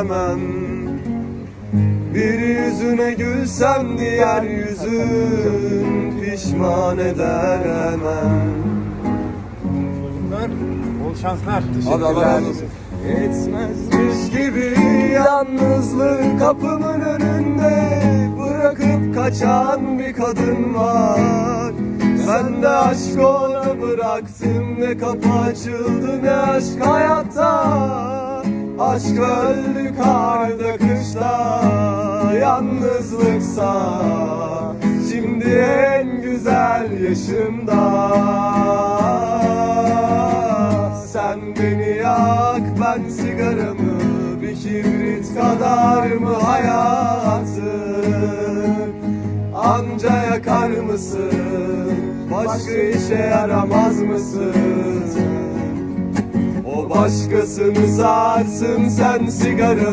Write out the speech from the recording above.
Hemen bir yüzüne gülsem diğer yüzün pişman eder hemen Bunlar bol şanslar. Abi Allah razı olsun. Etmezmiş gibi yalnızlık kapımın önünde Bırakıp kaçan bir kadın var Ben de aşk ona bıraktım ne kapı açıldı ne aşk hayatta Aşk öldü yalnızlıksa Şimdi en güzel yaşımda. Sen beni yak ben sigaramı Bir kibrit kadar mı hayatı Anca yakar mısın? Başka işe yaramaz mısın? O başkasını sarsın sen sigaranı